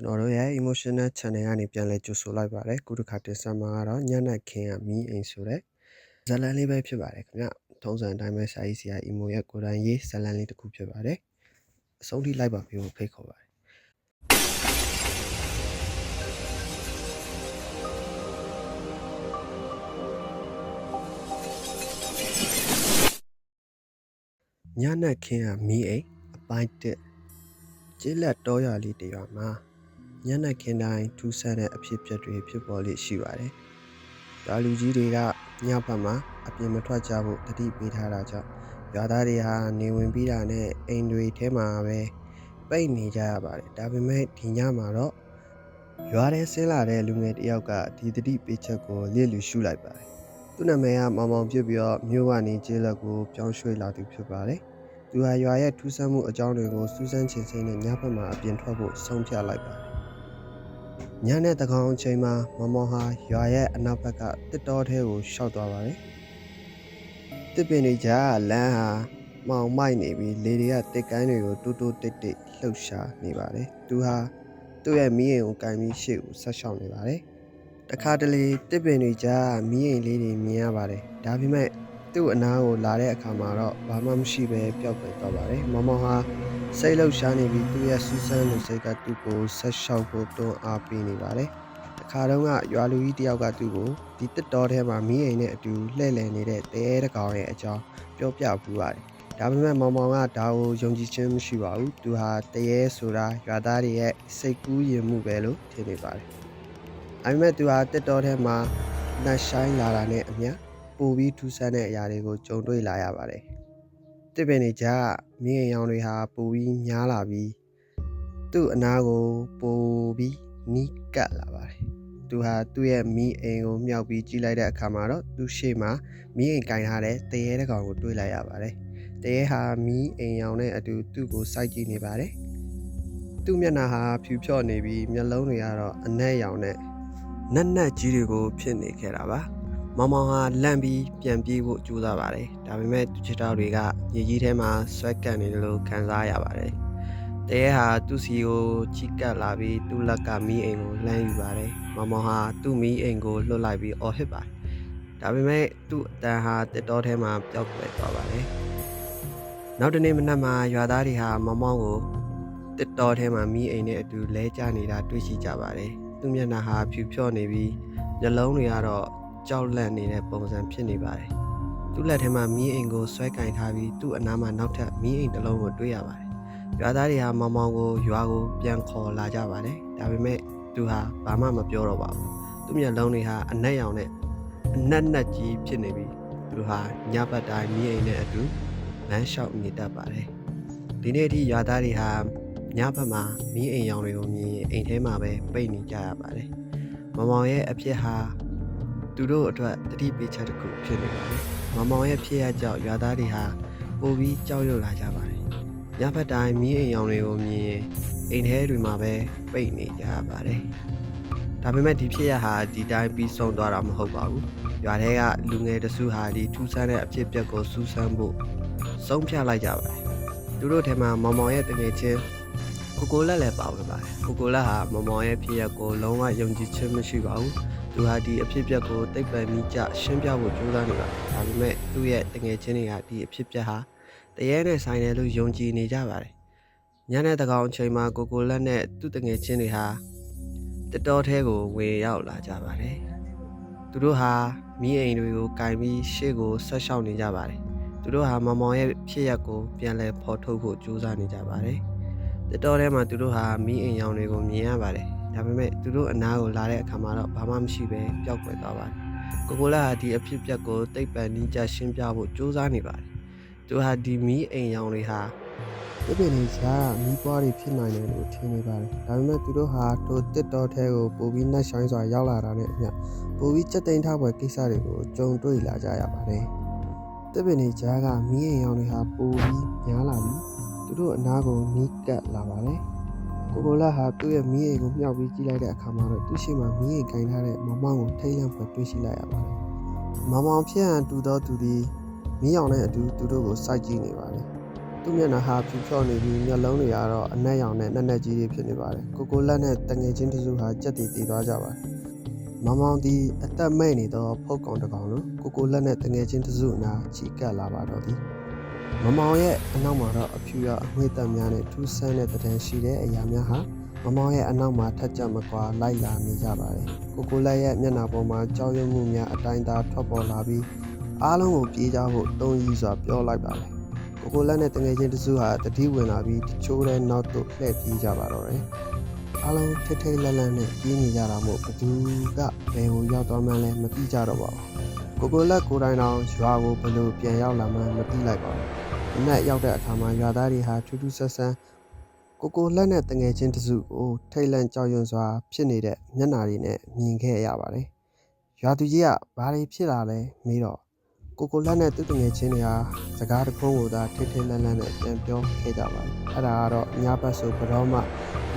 ကျွန်တော်တို့ရဲ့ emotional channel ကနေပြန်လဲကြိုဆိုလိုက်ပါတယ်ခုတစ်ခါတင်ဆက်မှာကတော့ညနက်ခင်းကမီးအိမ်ဆိုတဲ့ဇာတ်လမ်းလေးပဲဖြစ်ပါတယ်ခင်ဗျထုံးစံအတိုင်းပဲစာရေးဆရာ emo ရဲ့ကိုယ်တိုင်ရေးဇာတ်လမ်းလေးတစ်ခုဖြစ်ပါတယ်အဆုံးထိလိုက်ပါပြီးဖို့ဖိတ်ခေါ်ပါတယ်ညနက်ခင်းကမီးအိမ်အပိုင်းတစ်ကျေးလက်တောရွာလေးတစ်ရွာမှာ ညနေခင်းတိုင်းထူးဆန်းတဲ့အဖြစ်အပျက်တွေဖြစ်ပေါ်လေ့ရှိပါတယ်။ရွာလူကြီးတွေကညဘက်မှာအပြင်မထွက်ကြဖို့တတိပေးထားတာကြောင့်ရွာသားတွေဟာနေဝင်ပြီးတာနဲ့အိမ်တွေထဲမှာပဲပိတ်နေကြရပါတယ်။ဒါပေမဲ့ဒီညမှာတော့ရွာထဲဆင်းလာတဲ့လူငယ်တစ်ယောက်ကဒီတတိပေးချက်ကိုလျစ်လူရှုလိုက်ပါတယ်။သူ့နာမည်ကမောင်မောင်ဖြစ်ပြီးတော့မြို့ကနေကျေးလက်ကိုပြောင်းရွှေ့လာသူဖြစ်ပါတယ်။သူဟာရွာရဲ့ထူးဆန်းမှုအကြောင်းတွေကိုစူးစမ်းချင်စိမ့်နဲ့ညဘက်မှာအပြင်ထွက်ဖို့ဆုံးဖြတ်လိုက်ပါတယ်။ ညနေတကောင်အချိန်မှာမမောင်ဟာရွာရဲ့အနောက်ဘက်ကတစ်တော်ထဲကိုရှောက်သွားပါတယ်။တစ်ပင်တွေကြားကလမ်းဟာမှောင်မိုက်နေပြီးလေတွေကတစ်ကန်းတွေကိုတူးတူးတိတ်တိတ်လှုပ်ရှားနေပါတယ်။သူဟာသူ့ရဲ့မီးအိမ်ကိုကင်ပြီးရှေ့ကိုဆက်ရှောက်နေပါတယ်။တခါတလေတစ်ပင်တွေကြားကမီးအိမ်လေးတွေမြင်ရပါတယ်။ဒါပေမဲ့ သူ့အနားကိုလာတဲ့အခါမှာတော့ဘာမှမရှိပဲပျောက်ကွယ်သွားပါတယ်။မမောင်ဟာစိတ်လှုပ်ရှားနေပြီးသူ့ရဲ့စူးစမ်းမှုစိတ်ကသူ့ကိုဆက်လျှောက်ဖို့တွန်းအားပေးနေပါတယ်။တစ်ခါတုန်းကရွာလူကြီးတယောက်ကသူ့ကိုဒီတစ်တော်ထဲမှာမီးအိမ်နဲ့အတူလှည့်လည်နေတဲ့တဲတကောင်ရဲ့အကြောင်းပြောပြပူပါတယ်။ဒါပေမဲ့မောင်မောင်ကဒါကိုယုံကြည်ခြင်းမရှိပါဘူး။သူဟာတရေဆိုတာရွာသားတွေရဲ့စိတ်ကူးရင်မှုပဲလို့ထင်နေပါတယ်။ဒါပေမဲ့သူဟာတစ်တော်ထဲမှာနှက်ဆိုင်လာတာနဲ့အမျှ ပိုပြီးထူးဆန်းတဲ့အရာတွေကိုကြုံတွေ့လာရပါတယ်။တစ်ပင်တွေကြားကမင်းအိမ်ရောင်တွေဟာပိုပြီးများလာပြီးသူ့အနာကိုပိုပြီးနီးကပ်လာပါတယ်။သူဟာသူ့ရဲ့မီးအိမ်ကိုမြောက်ပြီးကြည့်လိုက်တဲ့အခါမှာတော့သူ့ရှေ့မှာမီးအိမ်ကင်ထားတဲ့တရေတစ်ကောင်ကိုတွေ့လိုက်ရပါတယ်။တရေဟာမီးအိမ်ရောင်နဲ့အတူသူ့ကိုစိုက်ကြည့်နေပါတယ်။သူ့မျက်နှာဟာဖြူဖြော့နေပြီးမျက်လုံးတွေကတော့အနက်ရောင်နဲ့နက်နက်ကြီးတွေကိုဖြစ်နေခဲ့တာပါ။ မောင်မောင်ဟာလန့်ပြီးပြန်ပြေးဖို့ကြိုးစားပါတယ်။ဒါပေမဲ့သူချစ်တော်တွေကမြေကြီးထဲမှာဆွဲကပ်နေတယ်လို့ခံစားရပါတယ်။တရေဟာသူ့စီကိုချီကပ်လာပြီးသူ့လက်ကမီးအိမ်ကိုလှမ်းယူပါတယ်။မောင်မောင်ဟာသူ့မီးအိမ်ကိုလွတ်လိုက်ပြီးအော်ဟစ်ပါတယ်။ဒါပေမဲ့သူ့အတန်ဟာတစ်တော်ထဲမှာပျောက်ကွယ်သွားပါတယ်။နောက်တနေ့မနက်မှာရွာသားတွေဟာမောင်မောင်ကိုတစ်တော်ထဲမှာမီးအိမ်နဲ့အတူလဲကျနေတာတွေ့ရှိကြပါတယ်။သူ့မျက်နှာဟာဖြူဖြော့နေပြီးမျက်လုံးတွေကတော့ ကြောက်လန့်နေတဲ့ပုံစံဖြစ်နေပါတယ်။သူ့လက်ထဲမှာမီးအိမ်ကိုဆွဲကင်ထားပြီးသူ့အနားမှာနောက်ထပ်မီးအိမ်တစ်လုံးကိုတွေ့ရပါတယ်။ရွာသားတွေဟာမောင်မောင်ကိုရွာကိုပြန်ခေါ်လာကြပါတယ်။ဒါပေမဲ့သူဟာဘာမှမပြောတော့ပါဘူး။သူ့မျက်လုံးတွေဟာအနက်ရောင်နဲ့အနက်နက်ကြီးဖြစ်နေပြီးသူဟာညဘက်တိုင်းမီးအိမ်နဲ့အတူလမ်းလျှောက်နေတတ်ပါတယ်။ဒီနေ့အထိရွာသားတွေဟာညဘက်မှာမီးအိမ်ရောင်တွေကိုမြင်ရင်အိမ်ထဲမှာပဲပိတ်နေကြရပါတယ်။မောင်မောင်ရဲ့အဖြစ်ဟာ သူတို့အတွက်တတိပေးချက်တစ်ခုဖြစ်နေပါတယ်။မောင်မောင်ရဲ့ဖြစ်ရကြောင့်ရွာသားတွေဟာပိုပြီးကြောက်ရွံ့လာကြပါတယ်။ညဘက်တိုင်းမီးအိမ်ရောင်တွေကိုမြင်ရင်အိမ်ထဲတွေမှာပဲပိတ်နေကြရပါတယ်။ဒါပေမဲ့ဒီဖြစ်ရဟာဒီတိုင်းပြီးဆုံးသွားတာမဟုတ်ပါဘူး။ရွာထဲကလူငယ်တစုဟာဒီထူးဆန်းတဲ့အဖြစ်အပျက်ကိုစူးစမ်းဖို့ဆုံးဖြတ်လိုက်ကြပါတယ်။သူတို့ထဲမှာမောင်မောင်ရဲ့တငယ်ချင်းကိုကိုလက်လည်းပါဝင်ပါတယ်။ကိုကိုလက်ဟာမောင်မောင်ရဲ့ဖြစ်ရပ်ကိုလုံးဝယုံကြည်ခြင်းမရှိပါဘူး။ သူဟာဒီအဖြစ်အပျက်ကိုတိတ်ပံမိကြရှင်းပြဖို့ကြိုးစားနေပါတယ်။ဒါပေမဲ့သူ့ရဲ့တငယ်ချင်းတွေကဒီအဖြစ်အပျက်ဟာတရေနဲ့ဆိုင်တယ်လို့ယုံကြည်နေကြပါတယ်။ညနေတကောင်အချိန်မှာကိုကိုလက်နဲ့သူ့တငယ်ချင်းတွေဟာတတော်ထဲကိုဝင်ရောက်လာကြပါတယ်။သူတို့ဟာမိအိမ်တွေကိုကင်ပြီးရှေ့ကိုဆက်ရှောက်နေကြပါတယ်။သူတို့ဟာမောင်မောင်ရဲ့ဖြစ်ရပ်ကိုပြန်လည်ဖော်ထုတ်ဖို့ကြိုးစားနေကြပါတယ်။တတော်ထဲမှာသူတို့ဟာမိအိမ်ရောင်တွေကိုမြင်ရပါတယ်။ ဒါပေမဲ့သူတို့အနားကိုလာတဲ့အခါမှာတော့ဘာမှမရှိပဲပျောက်ကွယ်သွားပါတယ်။ကိုကိုလာဟာဒီအဖြစ်အပျက်ကိုတိတ်ပံနီးကြရှင်းပြဖို့ကြိုးစားနေပါတယ်။သူဟာဒီမိအိမ်ရောင်တွေဟာတပင်တွေကြားမီးပွားတွေဖြစ်နိုင်တယ်လို့ထင်နေပါတယ်။ဒါပေမဲ့သူတို့ဟာထိုတစ်တော်ထဲကိုပိုပြီးနှက်ဆိုင်စွာရောက်လာတာနဲ့အမျှပိုပြီးစက်တိန်ထားပွဲကိစ္စတွေကိုကြုံတွေ့လာကြရပါတယ်။တပင်တွေကြားကမီးအိမ်ရောင်တွေဟာပိုပြီးများလာပြီးသူတို့အနားကိုနီးကပ်လာပါတယ်။ ကိုကိုလာဟာသူ့ရဲ့မီးအိမ်ကိုမြှောက်ပြီးကြည့်လိုက်တဲ့အခါမှာတော့သူ့ရှိမှမီးအိမ်ကင်ထားတဲ့မောင်မောင်ကိုထိတ်လန့်ဖွယ်တွေ့ရှိလိုက်ရပါတယ်။မောင်မောင်ဖြစ်ဟန်တူသောသူသည်မီးရောင်နဲ့အတူသူတို့ကိုစိုက်ကြည့်နေပါတယ်။သူ့မျက်နှာဟာဖြူဖြော့နေပြီးမျက်လုံးတွေကတော့အနက်ရောင်နဲ့နက်နက်ကြီးတွေဖြစ်နေပါတယ်ကိုကိုလက်နဲ့တငယ်ချင်းတစုဟာကြက်တည်တည်သွားကြပါတယ်မောင်မောင်ဒီအသက်မဲ့နေတော့ဖုတ်ကောင်တစ်ကောင်လို့ကိုကိုလက်နဲ့တငယ်ချင်းတစုအနာချီကပ်လာပါတော့သည် မမောင်ရဲ့အနောက်မှာတော့အဖြူရအငွေ့တက်များနဲ့ထူးဆန်းတဲ့တံရှိတဲ့အရာများဟာမမောင်ရဲ့အနောက်မှာထက်ကြမကွာလိုက်လာနေကြပါတယ်ကိုကိုလက်ရဲ့မျက်နှာပေါ်မှာကြောက်ရွံ့မှုများအတိုင်းသားထွက်ပေါ်လာပြီးအားလုံးကိုပြေးကြဖို့တုံးကြီးစွာပြောလိုက်ပါတယ်ကိုကိုလက်နဲ့တငယ်ချင်းတစုဟာတတိဝင်လာပြီးတချိုးတဲ့နောက်သို့လှည့်ပြေးကြပါတော့တယ်။အားလုံးထိတ်ထိတ်လက်လက်နဲ့ပြေးနေကြတာမို့ဘသူကဘယ်ကိုရောက်သွားမှန်းလဲမသိကြတော့ပါဘူး။ ကိုကိုလက်ကိုယ်တိုင်တောင်ရွာကိုဘယ်လိုပြန်ရောက်လာမှန်းမသိလိုက်ပါဘူး။ဒီနေ့ရောက်တဲ့အခါမှာရွာသားတွေဟာထူးထူးဆန်းဆန်းကိုကိုလက်နဲ့တငယ်ချင်းတစုကိုထိတ်လန့်ကြောက်ရွံ့စွာဖြစ်နေတဲ့မျက်နှာတွေနဲ့မြင်ခဲ့ရပါတယ်။ရွာသူကြီးကဘာတွေဖြစ်လာလဲမေးတော့ကိုကိုလက်နဲ့သူ့တငယ်ချင်းတွေဟာစကားတစ်ခုံးကိုသာထိထိလန့်လန့်နဲ့ပြန်ပြောခဲ့ကြပါတယ်။အဲ့ဒါကတော့ညဘက်ဆိုဘယ်တော့မှ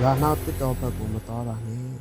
ရွာနောက်တစ်တော်ဘက်ကိုမတော်ပါနဲ့